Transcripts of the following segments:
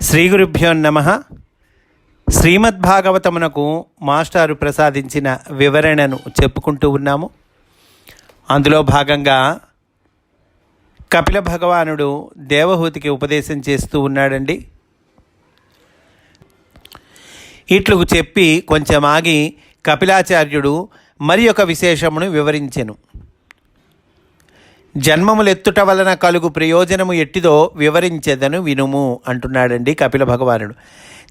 శ్రీ గురుభ్యో నమ. శ్రీమద్భాగవతమునకు మాస్టారు ప్రసాదించిన వివరణను చెప్పుకుంటూ ఉన్నాము. అందులో భాగంగా కపిల భగవానుడు దేవహూతికి ఉపదేశం చేస్తూ ఉన్నాడండి. ఇట్లు చెప్పి కొంచెం ఆగి కపిలాచార్యుడు మరి ఒక విశేషమును వివరించెను. జన్మములెత్తుట వలన కలుగు ప్రయోజనము ఎట్టిదో వివరించేదను వినుము అంటున్నాడండి కపిల భగవానుడు.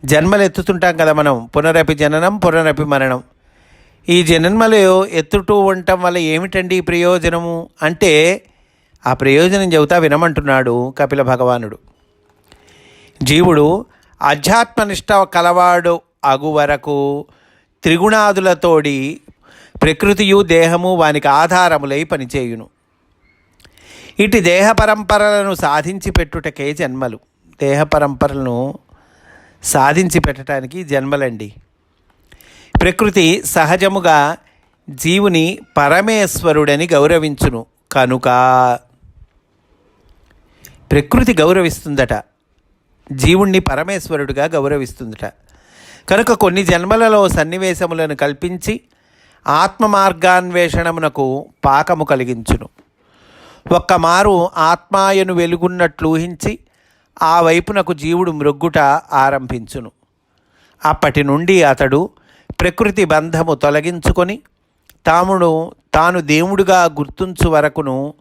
జన్మలు ఎత్తుతుంటాం కదా మనం పునరపి జననం పునరపి మరణం. ఈ జన్మలు ఎత్తుటూ ఉండటం వల్ల ఏమిటండి ప్రయోజనము? అంటే ఆ ప్రయోజనం చెబుతా వినమంటున్నాడు కపిల భగవానుడు. జీవుడు అధ్యాత్మనిష్ట కలవాడు అగు వరకు త్రిగుణాదులతోడి ప్రకృతియు దేహము వానికి ఆధారములై పనిచేయును. ఇటు దేహ పరంపరలను సాధించి పెట్టుటకే జన్మలు. దేహ పరంపరలను సాధించి పెట్టడానికి జన్మలండి. ప్రకృతి సహజముగా జీవుని పరమేశ్వరుడని గౌరవించును. కనుక ప్రకృతి గౌరవిస్తుందట. జీవుణ్ణి పరమేశ్వరుడిగా గౌరవిస్తుందట. కనుక కొన్ని జన్మలలో సన్నివేశములను కల్పించి ఆత్మ మార్గాన్వేషణమునకు పాకము కలిగించును. ఒక్కమారు ఆత్మాయను వెలుగున్నట్లు ఊహించి ఆ వైపునకు జీవుడు మృగ్గుట ఆరంభించును. అప్పటి నుండి అతడు ప్రకృతి బంధము తొలగించుకొని తామును తాను దేవుడుగా గుర్తుంచు వరకును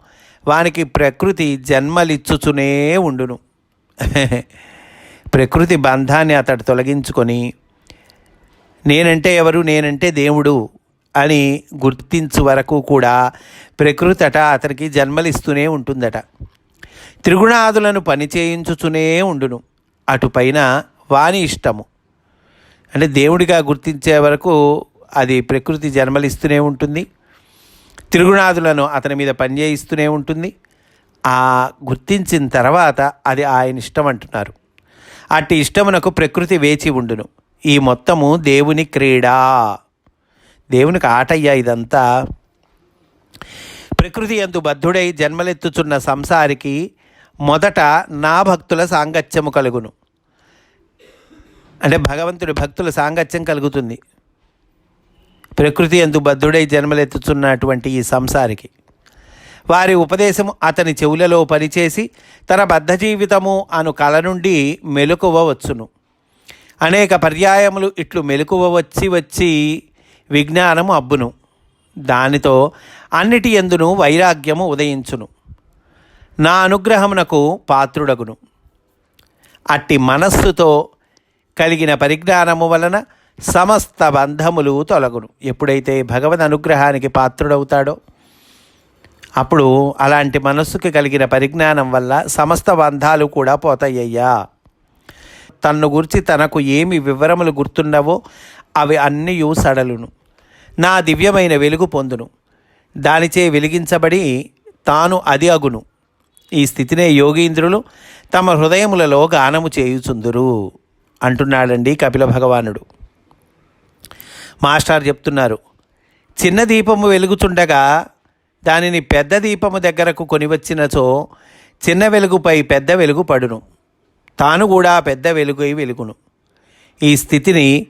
వానికి ప్రకృతి జన్మలిచ్చుచునే ఉండును. ప్రకృతి బంధాన్ని అతడు తొలగించుకొని నేనంటే ఎవరు? నేనంటే దేవుడు. అని గుర్తించు వరకు కూడా ప్రకృతి అట అతనికి జన్మలిస్తూనే ఉంటుందట. త్రిగుణాదులను పనిచేయించుచునే ఉండును. అటుపైన వాని ఇష్టము. అంటే దేవుడిగా గుర్తించే వరకు అది ప్రకృతి జన్మలిస్తూనే ఉంటుంది. త్రిగుణాదులను అతని మీద పనిచేయిస్తూనే ఉంటుంది. ఆ గుర్తించిన తర్వాత అది ఆయన ఇష్టం అంటున్నారు. అట్టి ఇష్టమునకు ప్రకృతి వేచి ఉండును. ఈ మొత్తము దేవుని క్రీడా. దేవునికి ఆటయ్యా ఇదంతా. ప్రకృతి ఎందు బద్ధుడై జన్మలెత్తుచున్న సంసారికి మొదట నా భక్తుల సాంగత్యము కలుగును. అంటే భగవంతుడి భక్తుల సాంగత్యం కలుగుతుంది. ప్రకృతి ఎందు బద్ధుడై జన్మలెత్తుచున్నటువంటి ఈ సంసారికి. వారి ఉపదేశము అతని చెవులలో పనిచేసి తన బద్ధ జీవితము అను కల నుండి మెలకువ వచ్చును. అనేక పర్యాయములు ఇట్లు మెలకువ వచ్చి వచ్చి విజ్ఞానము అబ్బును. దానితో అన్నిటి ఎందును వైరాగ్యము ఉదయించును. నా అనుగ్రహమునకు పాత్రుడగును. అట్టి మనస్సుతో కలిగిన పరిజ్ఞానము వలన సమస్త బంధములు తొలగును. ఎప్పుడైతే భగవద్ అనుగ్రహానికి పాత్రుడవుతాడో అప్పుడు అలాంటి మనస్సుకి కలిగిన పరిజ్ఞానం వల్ల సమస్త బంధాలు కూడా పోతాయ్యా తన్ను గురించి తనకు ఏమి వివరములు గుర్తున్నవో అవి అన్నీ సడలును. నా దివ్యమైన వెలుగు పొందును. దానిచే వెలిగించబడి తాను అది అగును. ఈ స్థితినే యోగీంద్రులు తమ హృదయములలో గానము చేయుచుందురు అంటున్నాడండి కపిల భగవానుడు. మాస్టర్ చెప్తున్నారు చిన్న దీపము వెలుగుచుండగా దానిని పెద్ద దీపము దగ్గరకు కొనివచ్చినచో చిన్న వెలుగుపై పెద్ద వెలుగు పడును. తాను కూడా పెద్ద వెలుగై వెలుగును. ఈ స్థితిని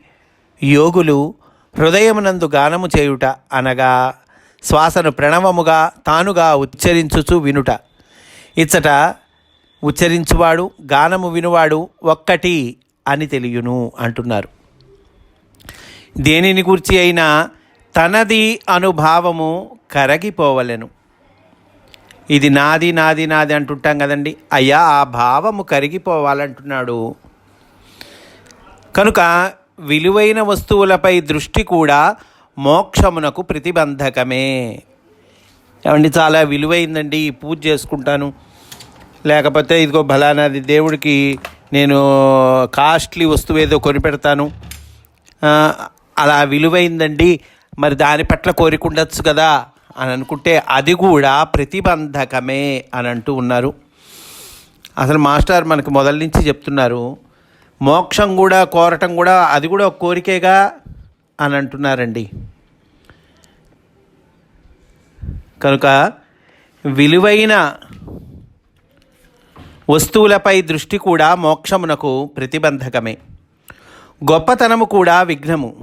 యోగులు హృదయమునందు గానము చేయుట అనగా శ్వాసను ప్రణవముగా తానుగా ఉచ్చరించుచు వినుట. ఇచ్చట ఉచ్చరించువాడు గానము వినువాడు ఒక్కటి అని తెలియను అంటున్నారు. దేనిని గురించి అయినా తనది అనుభావము కరగిపోవలెను. ఇది నాది నాది నాది అంటుంటాం కదండి. అయ్యా ఆ భావము కరిగిపోవాలంటున్నాడు. కనుక విలువైన వస్తువులపై దృష్టి కూడా మోక్షమునకు ప్రతిబంధకమే. ఏమండి చాలా విలువైందండి ఈ పూజ చేసుకుంటాను. లేకపోతే ఇదిగో బలానాది దేవుడికి నేను కాస్ట్లీ వస్తువు ఏదో కొనిపెడతాను. అలా విలువైందండి. మరి దాని పట్ల కోరిక ఉండొచ్చు కదా అని అనుకుంటే అది కూడా ప్రతిబంధకమే అని అంటూ ఉన్నారు. అసలు మాస్టర్ మనకు మొదల నుంచి చెప్తున్నారు మోక్షం కూడా కోరటం కూడా అది కూడా ఒక కోరికేగా అని అంటున్నారండి. కనుక విలువైన వస్తువులపై దృష్టి కూడా మోక్షమునకు ప్రతిబంధకమే. గొప్పతనము కూడా విఘ్నము.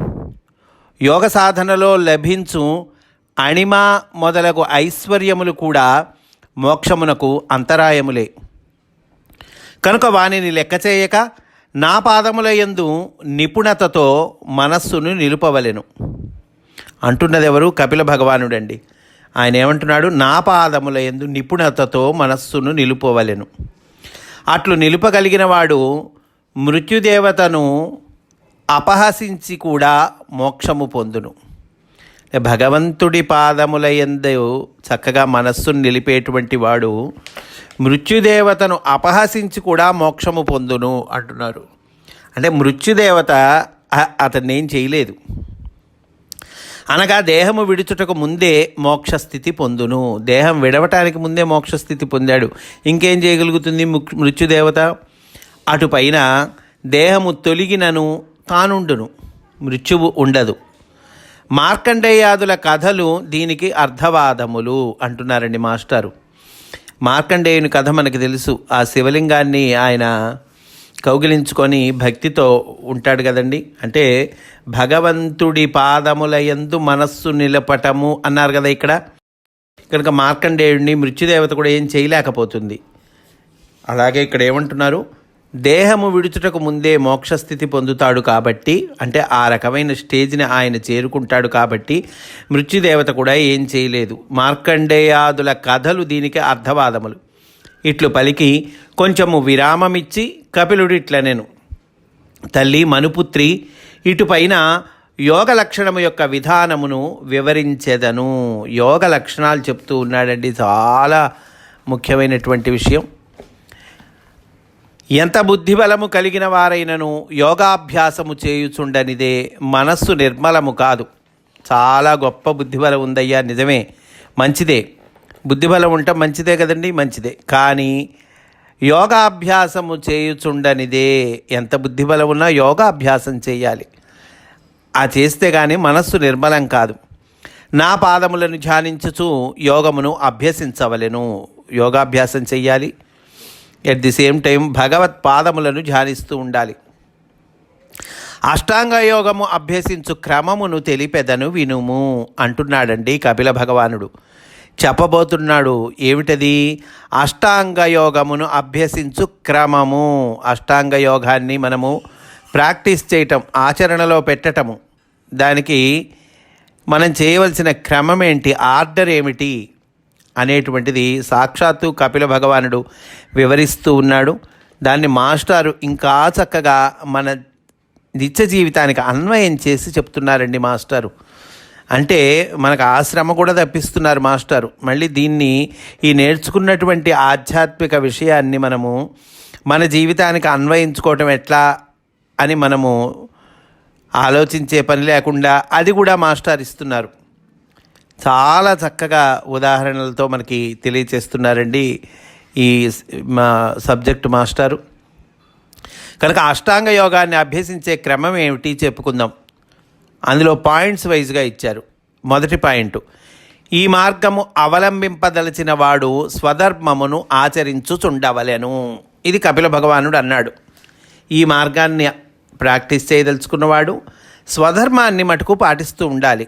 యోగ సాధనలో లభించు అణిమ మొదలగు ఐశ్వర్యములు కూడా మోక్షమునకు అంతరాయములే. కనుక వానిని లెక్క చేయక నా పాదముల యందు నిపుణతతో మనస్సును నిలుపవలెను. అంటున్నది ఎవరు కపిల భగవానుడండి. ఆయన ఏమంటున్నాడు నా పాదముల యందు నిపుణతతో మనస్సును నిలుపవలెను. అట్లు నిలుపగలిగిన వాడు మృత్యుదేవతను అపహసించి కూడా మోక్షము పొందును. భగవంతుడి పాదముల యందు చక్కగా మనస్సును నిలిపేటువంటి వాడు మృత్యుదేవతను అపహసించి కూడా మోక్షము పొందును అంటున్నారు. అంటే మృత్యుదేవత అతన్ని ఏం చేయలేదు. అనగా దేహము విడుచుటకు ముందే మోక్షస్థితి పొందును. దేహం విడవటానికి ముందే మోక్షస్థితి పొందాడు. ఇంకేం చేయగలుగుతుంది ముక్- మృత్యుదేవత? అటుపైన దేహము తొలగినను తానుండును. మృత్యువు ఉండదు. మార్కండేయాదుల కథలు దీనికి అర్థవాదములు అంటున్నారండి మాస్టారు. మార్కండేయుని కథ మనకు తెలుసు. ఆ శివలింగాన్ని ఆయన కౌగిలించుకొని భక్తితో ఉంటాడు కదండి. అంటే భగవంతుడి పాదముల యందు మనస్సు నిలపటము అన్నారు కదా ఇక్కడ. కనుక మార్కండేయుడిని మృత్యుదేవత కూడా ఏం చేయలేకపోతుంది. అలాగే ఇక్కడ ఏమంటున్నారు? దేహము విడుచుటకు ముందే మోక్షస్థితి పొందుతాడు కాబట్టి అంటే ఆ రకమైన స్టేజ్ని ఆయన చేరుకుంటాడు కాబట్టి మృత్యుదేవత కూడా ఏం చేయలేదు. మార్కండేయాదుల కథలు దీనికి అర్థవాదములు. ఇట్లు పలికి కొంచెము విరామమిచ్చి కపిలుడు ఇట్లనెను తల్లి మనుపుత్రి ఇటుపైన యోగ లక్షణము యొక్క విధానమును వివరించెదను. యోగ లక్షణాలు చెప్తూ ఉన్నాడండి. చాలా ముఖ్యమైనటువంటి విషయం. ఎంత బుద్ధిబలము కలిగిన వారైనను యోగాభ్యాసము చేయుచుండనిదే మనస్సు నిర్మలము కాదు. చాలా గొప్ప బుద్ధిబలం ఉందయ్యా నిజమే. మంచిదే. బుద్ధిబలం ఉంటే మంచిదే కదండి? మంచిదే. కానీ యోగాభ్యాసము చేయుచుండనిదే ఎంత బుద్ధిబలం ఉన్నా యోగాభ్యాసం చేయాలి. ఆ చేస్తే కానీ మనస్సు నిర్మలం కాదు. నా పాదములను ధ్యానించుచు యోగమును అభ్యసించవలెను. యోగాభ్యాసం చెయ్యాలి. ఎట్ ది సేమ్ టైం భగవత్ పాదములను ధ్యానిస్తూ ఉండాలి. అష్టాంగయోగము అభ్యసించు క్రమమును తెలిపెదను వినుము అంటున్నాడండి కపిల భగవానుడు. చెప్పబోతున్నాడు ఏమిటది? అష్టాంగయోగమును అభ్యసించు క్రమము. అష్టాంగ యోగాన్ని మనము ప్రాక్టీస్ చేయటం ఆచరణలో పెట్టటము. దానికి మనం చేయవలసిన క్రమం ఏంటి? ఆర్డర్ ఏమిటి? అనేటువంటిది సాక్షాత్తు కపిల భగవానుడు వివరిస్తూ ఉన్నాడు. దాన్ని మాస్టారు ఇంకా చక్కగా మన నిత్య జీవితానికి అన్వయం చేసి చెప్తున్నారండి మాస్టారు. అంటే మనకు ఆ శ్రమ కూడా తప్పిస్తున్నారు మాస్టారు. మళ్ళీ దీన్ని ఈ నేర్చుకున్నటువంటి ఆధ్యాత్మిక విషయాన్ని మనము మన జీవితానికి అన్వయించుకోవటం ఎట్లా అని మనము ఆలోచించే పని లేకుండా అది కూడా మాస్టర్ ఇస్తున్నారు. చాలా చక్కగా ఉదాహరణలతో మనకి తెలియచేస్తున్నారండి ఈ మా సబ్జెక్టు మాస్టారు. కనుక అష్టాంగ యోగాన్ని అభ్యసించే క్రమం ఏమిటి చెప్పుకుందాం. అందులో పాయింట్స్ వైజ్గా ఇచ్చారు. మొదటి పాయింట్ ఈ మార్గము అవలంబింపదలచిన వాడు స్వధర్మమును ఆచరించుచుండవలెను. ఇది కపిల భగవానుడు అన్నాడు. ఈ మార్గాన్ని ప్రాక్టీస్ చేయదలుచుకున్నవాడు స్వధర్మాన్ని మటుకు పాటిస్తూ ఉండాలి.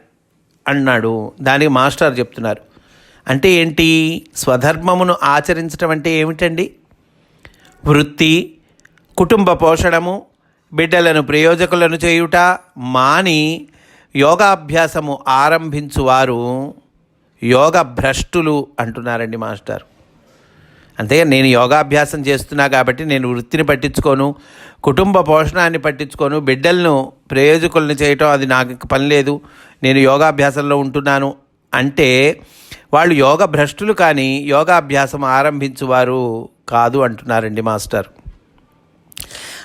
అన్నాడు. దానికి మాస్టర్ చెప్తున్నారు. అంటే ఏంటి? స్వధర్మమును ఆచరించడం అంటే ఏమిటండి? వృత్తి కుటుంబ పోషణము బిడ్డలను ప్రయోజకులను చేయుట మాని యోగాభ్యాసము ఆరంభించువారు యోగ భ్రష్టులు అంటున్నారండి మాస్టర్. అంతే నేను యోగాభ్యాసం చేస్తున్నా కాబట్టి నేను వృత్తిని పట్టించుకోను కుటుంబ పోషణాన్ని పట్టించుకోను బిడ్డలను ప్రయోజకులను చేయటం అది నాకు పని లేదు నేను యోగాభ్యాసంలో ఉంటున్నాను అంటే వాళ్ళు యోగ భ్రష్టులు కానీ యోగాభ్యాసం ఆరంభించువారు కాదు అంటున్నారండి మాస్టర్.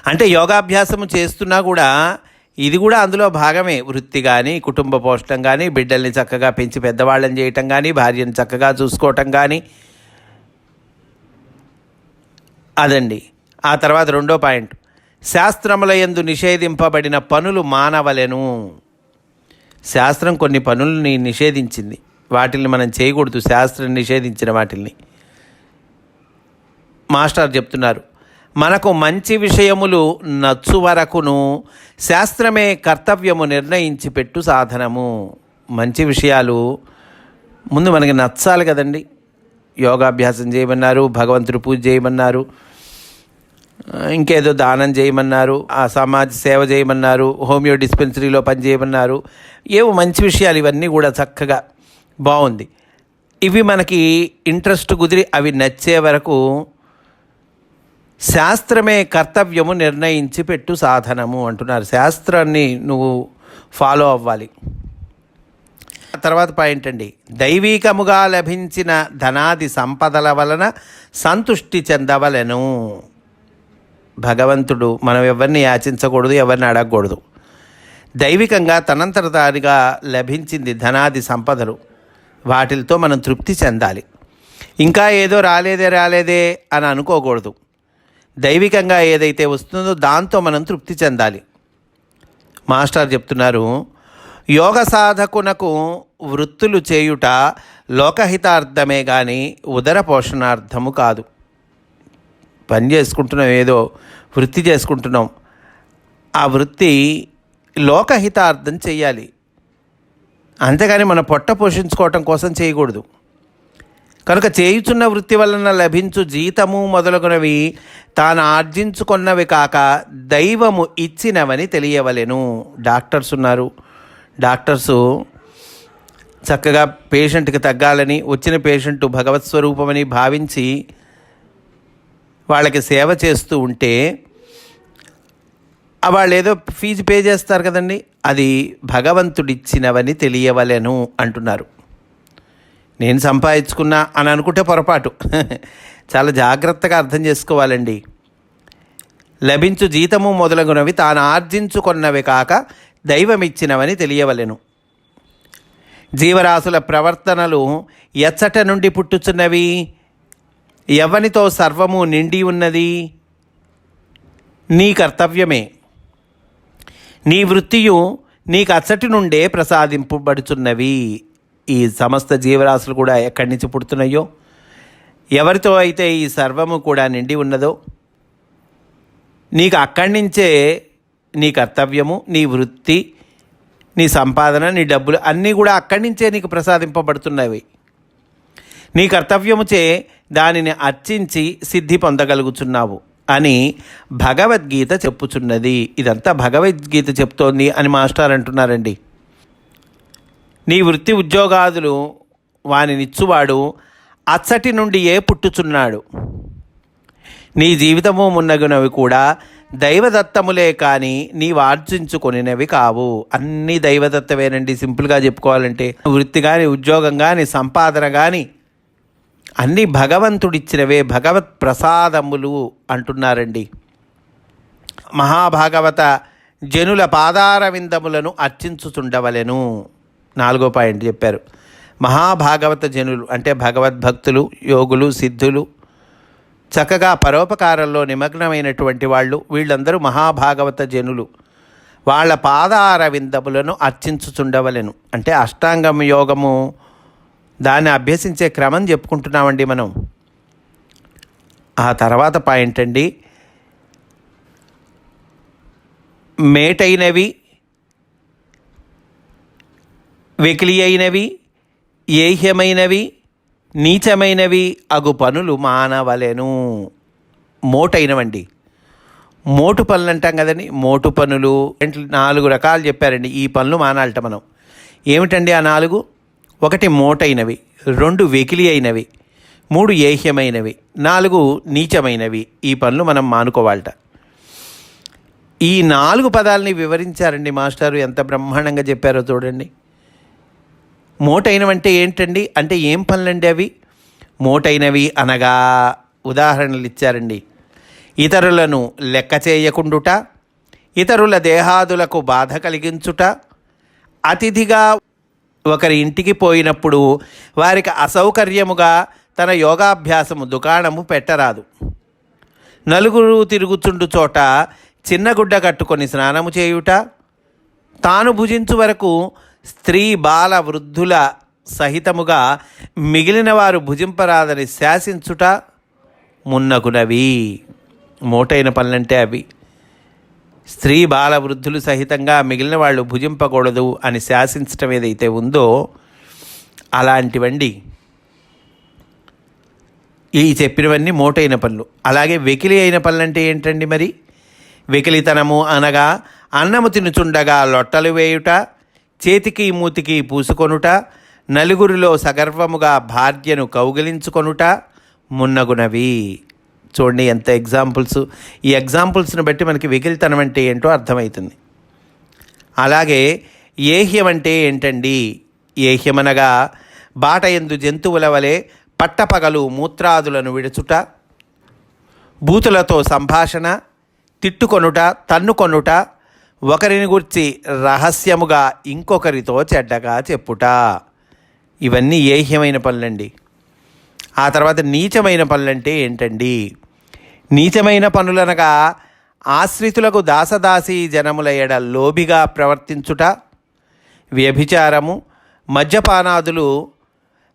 అంటే యోగాభ్యాసము చేస్తున్నా కూడా ఇది కూడా అందులో భాగమే. వృత్తి కానీ కుటుంబ పోషణం కానీ బిడ్డల్ని చక్కగా పెంచి పెద్దవాళ్ళని చేయటం కానీ భార్యను చక్కగా చూసుకోవటం కానీ అదండి. ఆ తర్వాత రెండో పాయింట్. శాస్త్రముల యందు నిషేధింపబడిన పనులు మానవలెను. శాస్త్రం కొన్ని పనుల్ని నిషేధించింది. వాటిని మనం చేయకూడదు. శాస్త్రం నిషేధించిన వాటిల్ని. మాస్టర్ చెప్తున్నారు. మనకు మంచి విషయములు నచ్చు వరకును శాస్త్రమే కర్తవ్యము నిర్ణయించి పెట్టు సాధనము. మంచి విషయాలు ముందు మనకి నచ్చాలి కదండి. యోగాభ్యాసం చేయమన్నారు భగవంతుడు పూజ చేయమన్నారు ఇంకేదో దానం చేయమన్నారు ఆ సమాజ సేవ చేయమన్నారు హోమియో డిస్పెన్సరీలో పని చేయమన్నారు. ఏవో మంచి విషయాలు ఇవన్నీ కూడా చక్కగా బాగుంది. ఇవి మనకి ఇంట్రెస్ట్ కుదిరి అవి నచ్చే వరకు శాస్త్రమే కర్తవ్యము నిర్ణయించి పెట్టు సాధనము అంటున్నారు. శాస్త్రాన్ని నువ్వు ఫాలో అవ్వాలి. తర్వాత పాయింట్ అండి. దైవీకముగా లభించిన ధనాది సంపదల వలన సంతుష్టి చెందవలెను. భగవంతుడు మనం ఎవరిని యాచించకూడదు ఎవరిని అడగకూడదు. దైవికంగా తనంతరదారిగా తానుగా లభించింది ధనాది సంపదలు. వాటితో మనం తృప్తి చెందాలి. ఇంకా ఏదో రాలేదే రాలేదే అని అనుకోకూడదు. దైవికంగా ఏదైతే వస్తుందో దాంతో మనం తృప్తి చెందాలి. మాస్టర్ చెప్తున్నారు యోగ సాధకునకు వృత్తులు చేయుట లోకహితార్థమే కానీ ఉదర పోషణార్థము కాదు. పని చేసుకుంటున్నాం ఏదో వృత్తి చేసుకుంటున్నాం. ఆ వృత్తి లోకహితార్థం చేయాలి అంతేగాని మన పొట్ట పోషించుకోవటం కోసం చేయకూడదు. కనుక చేయుచున్న వృత్తి వలన లభించు జీతము మొదలగునవి తాను ఆర్జించుకున్నవి కాక దైవము ఇచ్చినవని తెలియవలెను. డాక్టర్స్ ఉన్నారు. డాక్టర్సు చక్కగా పేషెంట్కి తగ్గాలని వచ్చిన పేషెంట్ భగవత్ స్వరూపమని భావించి వాళ్ళకి సేవ చేస్తూ ఉంటే వాళ్ళు ఏదో ఫీజు పే చేస్తారు కదండి. అది భగవంతుడిచ్చినవని తెలియవలెను అంటున్నారు. నేను సంపాదించుకున్నా అని అనుకుంటే పొరపాటు. చాలా జాగ్రత్తగా అర్థం చేసుకోవాలండి. లభించు జీతము మొదలగునవి తాను ఆర్జించుకున్నవి కాక దైవమిచ్చినవని తెలియవలెను. జీవరాశుల ప్రవర్తనలు ఎచ్చట నుండి పుట్టుచున్నవి. ఎవనితో సర్వము నిండి ఉన్నది? నీ కర్తవ్యమే. నీ వృత్తియు నీకు అచ్చటి నుండే ప్రసాదింపబడుచున్నవి. ఈ సమస్త జీవరాశులు కూడా ఎక్కడి నుంచి పుడుతున్నాయో? ఎవరితో అయితే ఈ సర్వము కూడా నిండి ఉన్నదో? నీకు అక్కడి నుంచే నీ కర్తవ్యము నీ వృత్తి నీ సంపాదన నీ డబ్బులు అన్నీ కూడా అక్కడి నుంచే నీకు ప్రసాదింపబడుతున్నవి. నీ కర్తవ్యముచే దానిని అర్చించి సిద్ధి పొందగలుగుచున్నావు అని భగవద్గీత చెప్పుచున్నది. ఇదంతా భగవద్గీత చెప్తోంది అని మాస్టర్ అంటున్నారండి. నీ వృత్తి ఉద్యోగాదులు వానినిచ్చువాడు అచ్చటి నుండి ఏ పుట్టుచున్నాడు. నీ జీవితము మున్నగునవి కూడా దైవదత్తములే కానీ నీవు ఆర్జించుకొనినవి కావు. అన్నీ దైవదత్తమేనండి సింపుల్గా చెప్పుకోవాలంటే వృత్తి కానీ ఉద్యోగం కానీ సంపాదన కానీ అన్నీ భగవంతుడిచ్చినవే భగవత్ ప్రసాదములు అంటున్నారండి. మహాభాగవత జనుల పాదార విందములను అర్చించుచుండవలెను. నాలుగో పాయింట్ చెప్పారు. మహాభాగవత జనులు అంటే భగవద్భక్తులు యోగులు సిద్ధులు చక్కగా పరోపకారంలో నిమగ్నమైనటువంటి వాళ్ళు వీళ్ళందరూ మహాభాగవత జనులు. వాళ్ళ పాదార విందములను అర్చించుచుండవలెను. అంటే అష్టాంగం యోగము దాన్ని అభ్యసించే క్రమం చెప్పుకుంటున్నామండి మనం. ఆ తర్వాత పాయింట్ అండి. మేటైనవి వెకిలి అయినవి ఏహ్యమైనవి నీచమైనవి అగు పనులు మానవలెను. మోటైనవండి. మోటు పనులు అంటాం కదండి. మోటు పనులు నాలుగు రకాలు చెప్పారండి. ఈ పనులు మానాలట మనం. ఏమిటండి ఆ నాలుగు? ఒకటి మోటైనవి రెండు వెకిలి అయినవి మూడు ఏహ్యమైనవి నాలుగు నీచమైనవి. ఈ పనులు మనం మానుకోవాలట. ఈ నాలుగు పదాలని వివరించారండి మాస్టారు. ఎంత బ్రహ్మాండంగా చెప్పారో చూడండి. మోటైనవంటే ఏంటండి? అంటే ఏం పనులండి అవి? మోటైనవి అనగా ఉదాహరణలు ఇచ్చారండి. ఇతరులను లెక్క చేయకుండుట ఇతరుల దేహాదులకు బాధ కలిగించుట అతిథిగా ఒకరి ఇంటికి పోయినప్పుడు వారికి అసౌకర్యముగా తన యోగాభ్యాసము దుకాణము పెట్టరాదు. నలుగురు తిరుగుచుండు చోట చిన్న గుడ్డ కట్టుకొని స్నానము చేయుట తాను భుజించు వరకు స్త్రీ బాల వృద్ధుల సహితముగా మిగిలిన వారు భుజింపరాదని శాసించుట మున్నగునవి. మోటైన పనులంటే అవి. స్త్రీ బాల వృద్ధులు సహితంగా మిగిలిన వాళ్ళు భుజింపకూడదు అని శాసించటం ఏదైతే ఉందో అలాంటివండి ఈ చెప్పినవన్నీ మోటైన పనులు. అలాగే వెకిలి అయిన పనులు అంటే ఏంటండి మరి? వెకిలితనము అనగా అన్నము తినుచుండగా లొట్టలు వేయుట చేతికి మూతికి పూసుకొనుట నలుగురిలో సగర్వముగా భార్యను కౌగిలించుకొనుట మున్నగునవి. చూడండి ఎంత ఎగ్జాంపుల్స్ ఈ ఎగ్జాంపుల్స్ని బట్టి మనకి వికిలితనం అంటే ఏంటో అర్థమవుతుంది. అలాగే ఏహ్యం అంటే ఏంటండి? ఏహ్యమనగా బాట ఎందు జంతువుల వలె పట్టపగలు మూత్రాదులను విడుచుట బూతులతో సంభాషణ తిట్టుకొనుట తన్నుకొనుట ఒకరిని గుర్చి రహస్యముగా ఇంకొకరితో చెడ్డగా చెప్పుట. ఇవన్నీ ఏహ్యమైన పనులండి. ఆ తర్వాత నీచమైన పనులంటే ఏంటండి? నీచమైన పనులనగా ఆశ్రితులకు దాసదాసి జనముల ఎడ లోబిగా ప్రవర్తించుట వ్యభిచారము మద్యపానాదులు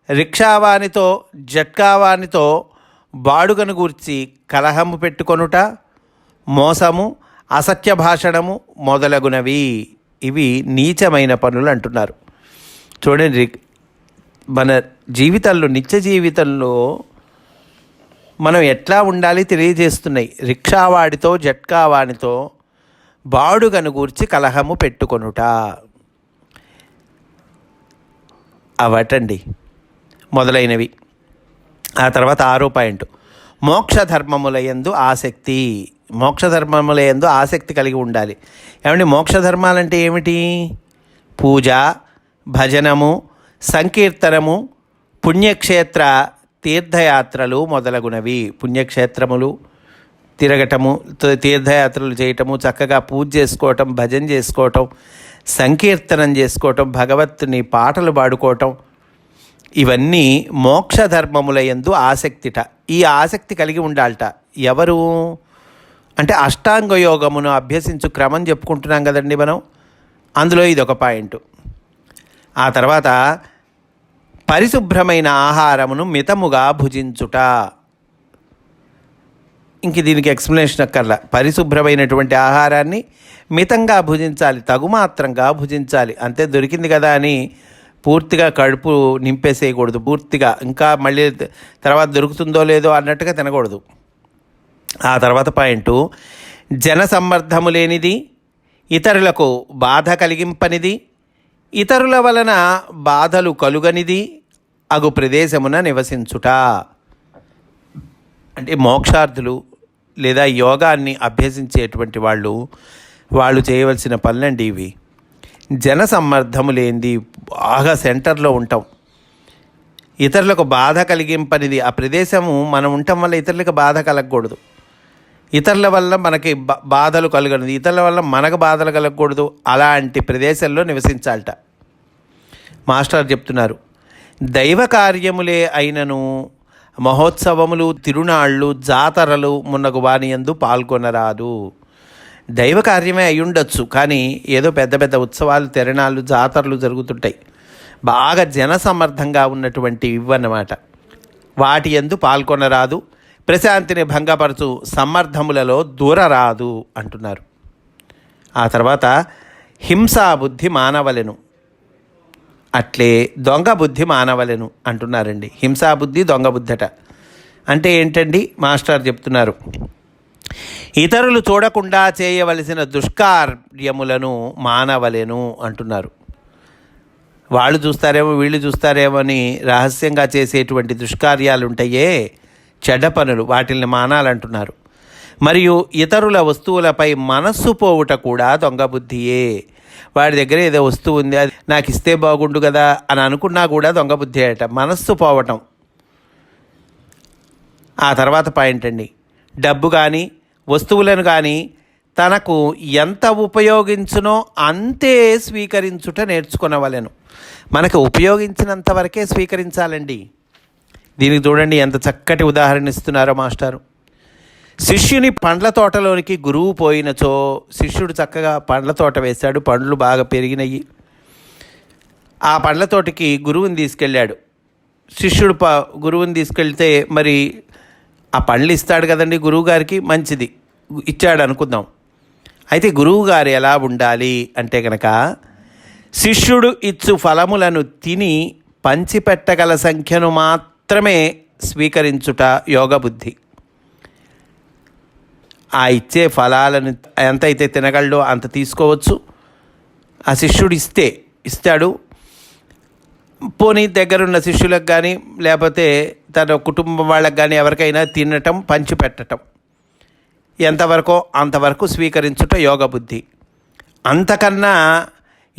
రిక్షావానితో జట్కావానితో బాడుగను గూర్చి కలహము పెట్టుకొనుట మోసము అసత్య భాషణము మొదలగునవి. ఇవి నీచమైన పనులు అంటున్నారు చూడండి మన జీవితంలో నిత్య జీవితంలో మనం ఎట్లా ఉండాలి తెలియజేస్తున్నాయి. రిక్షావాడితో జట్కావాడితో బాడుగను గూర్చి కలహము పెట్టుకొనుట. అవటండి. మొదలైనవి. ఆ తర్వాత ఆరో పాయింట్. మోక్షధర్మములయందు ఆసక్తి. మోక్షధర్మములయందు ఆసక్తి కలిగి ఉండాలి. ఏమండి మోక్షధర్మాలంటే ఏమిటి? పూజ భజనము సంకీర్తనము పుణ్యక్షేత్ర తీర్థయాత్రలు మొదలగునవి. పుణ్యక్షేత్రములు తిరగటము త- తీర్థయాత్రలు చేయటము చక్కగా పూజ చేసుకోవటం భజన చేసుకోవటం సంకీర్తనం చేసుకోవటం భగవత్తుని పాటలు పాడుకోవటం ఇవన్నీ మోక్ష ధర్మముల యందు ఆసక్తిట. ఈ ఆసక్తి కలిగి ఉండాలట. ఎవరు? అంటే అష్టాంగ యోగమును అభ్యసించు క్రమం చెప్పుకుంటున్నాం కదండి మనం. అందులో ఇది ఒక పాయింట్. ఆ తర్వాత పరిశుభ్రమైన ఆహారమును మితముగా భుజించుట. ఇంక దీనికి ఎక్స్ప్లెనేషన్ అక్కర్ల. పరిశుభ్రమైనటువంటి ఆహారాన్ని మితంగా భుజించాలి తగుమాత్రంగా భుజించాలి. అంతే దొరికింది కదా అని పూర్తిగా కడుపు నింపేసేయకూడదు. పూర్తిగా ఇంకా మళ్ళీ తర్వాత దొరుకుతుందో లేదో అన్నట్టుగా తినకూడదు. ఆ తర్వాత పాయింట్ జన సమ్మర్ధము లేనిది ఇతరులకు బాధ కలిగింపనిది ఇతరుల వలన బాధలు కలుగనిది అగు ప్రదేశమున నివసించుట. అంటే మోక్షార్థులు లేదా యోగాన్ని అభ్యసించేటువంటి వాళ్ళు వాళ్ళు చేయవలసిన పనులండి ఇవి. జన సమ్మర్థము లేనిది బాగా సెంటర్లో ఉంటాం. ఇతరులకు బాధ కలిగింపనిది ఆ ప్రదేశము మనం ఉండటం వల్ల ఇతరులకు బాధ కలగకూడదు. ఇతరుల వల్ల మనకి బా- బాధలు కలగనిది ఇతరుల వల్ల మనకు బాధలు కలగకూడదు. అలాంటి ప్రదేశంలో నివసించాలట. మాస్టర్ చెప్తున్నారు. దైవ కార్యములే అయినను మహోత్సవములు తిరునాళ్ళు జాతరలు మున్నగు వాని యందు పాల్గొనరాదు. దైవ కార్యమే అయి ఉండొచ్చు కానీ ఏదో పెద్ద పెద్ద ఉత్సవాలు తిరణాలు జాతరలు జరుగుతుంటాయి. బాగా జనసమర్థంగా ఉన్నటువంటి ఇవ్వన్నమాట. వాటి ఎందు పాల్గొనరాదు ప్రశాంతిని భంగపరచు సమ్మర్ధములలో దూరరాదు అంటున్నారు. ఆ తర్వాత హింసా బుద్ధి అట్లే దొంగ బుద్ధి మానవలెను అంటున్నారండి. హింసా బుద్ధి దొంగ బుద్ధట. అంటే ఏంటండి? మాస్టర్ చెప్తున్నారు. ఇతరులు చూడకుండా చేయవలసిన దుష్కార్యములను మానవలెను అంటున్నారు. వాళ్ళు చూస్తారేమో వీళ్ళు చూస్తారేమో అని రహస్యంగా చేసేటువంటి దుష్కార్యాలు ఉంటాయే చెడ్డ పనులు. వాటిల్ని మానాలంటున్నారు. మరియు ఇతరుల వస్తువులపై మనస్సు పోవుట కూడా దొంగ బుద్ధియే. వాడి దగ్గర ఏదో వస్తువు ఉంది అది నాకు ఇస్తే బాగుండు కదా అని అనుకున్నా కూడా దొంగ బుద్ధి అట. మనస్సు పోవటం. ఆ తర్వాత పాయింట్ అండి. డబ్బు కానీ వస్తువులను కానీ తనకు ఎంత ఉపయోగించునో అంతే స్వీకరించుట నేర్చుకునవలను. మనకు ఉపయోగించినంత వరకే స్వీకరించాలండి. దీనికి చూడండి ఎంత చక్కటి ఉదాహరణ ఇస్తున్నారో మాస్టారు. శిష్యుని పండ్ల తోటలోనికి గురువు పోయినచో శిష్యుడు చక్కగా పండ్ల తోట వేశాడు పండ్లు బాగా పెరిగినాయి. ఆ పండ్ల తోటకి గురువుని తీసుకెళ్ళాడు. శిష్యుడు ప గురువుని తీసుకెళ్తే మరి ఆ పండ్లు ఇస్తాడు కదండి గురువుగారికి మంచిది. ఇచ్చాడు అనుకుందాం. అయితే గురువుగారు ఎలా ఉండాలి అంటే కనుక శిష్యుడు ఇచ్చు ఫలములను తిని పంచిపెట్టగల సంఖ్యను మాత్రమే స్వీకరించుట యోగబుద్ధి. ఆ ఇచ్చే ఫలాలను ఎంత అయితే తినగలడో అంత తీసుకోవచ్చు. ఆ శిష్యుడు ఇస్తే ఇస్తాడు. పోనీ దగ్గరున్న శిష్యులకు కానీ లేకపోతే తన కుటుంబం వాళ్ళకి కానీ ఎవరికైనా తినటం పంచిపెట్టడం ఎంతవరకో అంతవరకు స్వీకరించుట యోగ బుద్ధి అంతకన్నా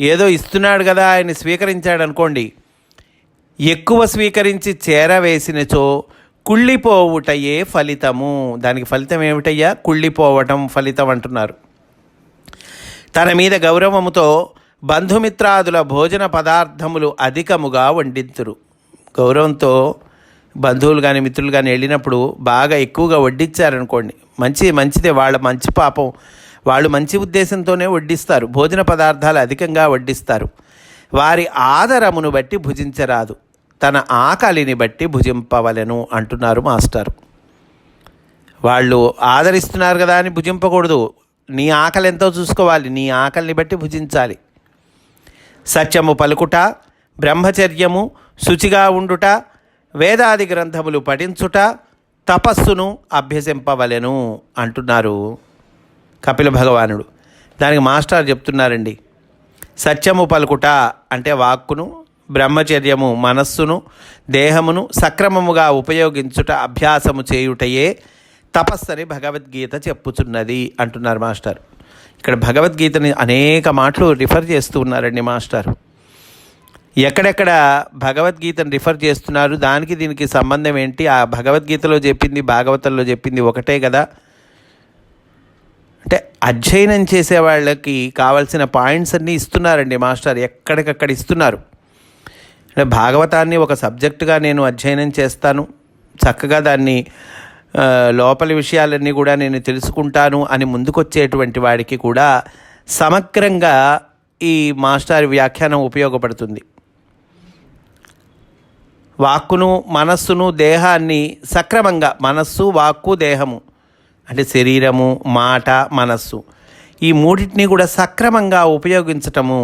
ఏదో ఇస్తున్నాడు కదా ఆయన స్వీకరించాడు అనుకోండి ఎక్కువ స్వీకరించి చేరవేసినచో కుళ్ళిపోవుటయే ఫలితము. దానికి ఫలితం ఏమిటయ్యా? కుళ్ళిపోవటం ఫలితం అంటున్నారు. తన మీద గౌరవముతో బంధుమిత్రాదుల భోజన పదార్థములు అధికముగా వండింతురు. గౌరవంతో బంధువులు కానీ మిత్రులు కానీ వెళ్ళినప్పుడు బాగా ఎక్కువగా వడ్డించారనుకోండి మంచి మంచిదే వాళ్ళ మంచి పాపం వాళ్ళు మంచి ఉద్దేశంతోనే వడ్డిస్తారు. భోజన పదార్థాలు అధికంగా వడ్డిస్తారు. వారి ఆదరమును బట్టి భుజించరాదు. తన ఆకలిని బట్టి భుజింపవలెను అంటున్నారు మాస్టర్. వాళ్ళు ఆదరిస్తున్నారు కదా అని భుజింపకూడదు. నీ ఆకలి ఎంతో చూసుకోవాలి. నీ ఆకలిని బట్టి భుజించాలి. సత్యము పలుకుట బ్రహ్మచర్యము శుచిగా ఉండుట వేదాది గ్రంథములు పఠించుట తపస్సును అభ్యసింపవలెను అంటున్నారు కపిల భగవానుడు. దానికి మాస్టర్ చెప్తున్నారండి. సత్యము పలుకుట అంటే వాక్కును బ్రహ్మచర్యము మనస్సును దేహమును సక్రమముగా ఉపయోగించుట అభ్యాసము చేయుటయే తపస్సని భగవద్గీత చెప్పుచున్నది అంటున్నారు మాస్టర్. ఇక్కడ భగవద్గీతని అనేక మాటలు రిఫర్ చేస్తూ ఉన్నారండి మాస్టర్. ఎక్కడెక్కడ భగవద్గీతను రిఫర్ చేస్తున్నారు దానికి దీనికి సంబంధం ఏంటి? ఆ భగవద్గీతలో చెప్పింది భాగవతంలో చెప్పింది ఒకటే కదా. అంటే అధ్యయనం చేసే వాళ్ళకి కావాల్సిన పాయింట్స్ అన్నీ ఇస్తున్నారండి మాస్టర్. ఎక్కడికక్కడ ఇస్తున్నారు. అంటే భాగవతాన్ని ఒక సబ్జెక్టుగా నేను అధ్యయనం చేస్తాను. చక్కగా దాన్ని లోపలి విషయాలన్నీ కూడా నేను తెలుసుకుంటాను అని ముందుకొచ్చేటువంటి వాడికి కూడా సమగ్రంగా ఈ మాస్టర్ వ్యాఖ్యానం ఉపయోగపడుతుంది. వాక్కును మనస్సును దేహాన్ని సక్రమంగా మనస్సు వాక్కు దేహము అంటే శరీరము మాట మనస్సు ఈ మూడింటిని కూడా సక్రమంగా ఉపయోగించటము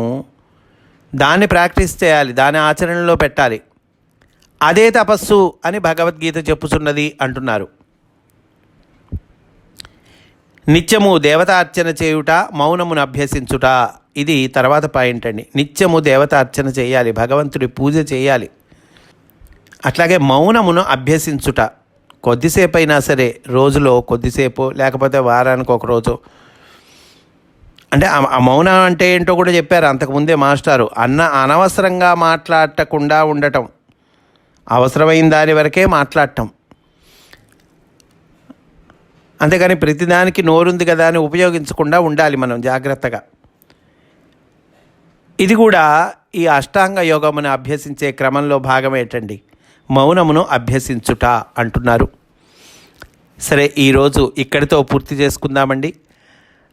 దాన్ని ప్రాక్టీస్ చేయాలి దాని ఆచరణలో పెట్టాలి. అదే తపస్సు అని భగవద్గీత చెప్పుచున్నది అంటున్నారు. నిత్యము దేవతార్చన చేయుట మౌనమును అభ్యసించుట ఇది తర్వాత పాయింట్ అండి. నిత్యము దేవతార్చన చేయాలి భగవంతుడి పూజ చేయాలి. అట్లాగే మౌనమును అభ్యసించుట కొద్దిసేపు అయినా సరే రోజులో కొద్దిసేపు లేకపోతే వారానికి ఒక రోజు అంటే ఆ- మౌనం అంటే ఏంటో కూడా చెప్పారు అంతకుముందే మాస్టారు. అన్న అనవసరంగా మాట్లాడకుండా ఉండటం. అవసరమైన దాని వరకే మాట్లాడటం. అంతేగాని ప్రతిదానికి నోరుంది కదా అని ఉపయోగించకుండా ఉండాలి మనం జాగ్రత్తగా. ఇది కూడా ఈ అష్టాంగ యోగమును అభ్యసించే క్రమంలో భాగమేటండి మౌనమును అభ్యసించుట అంటున్నారు. సరే ఈరోజు ఇక్కడితో పూర్తి చేసుకుందామండి.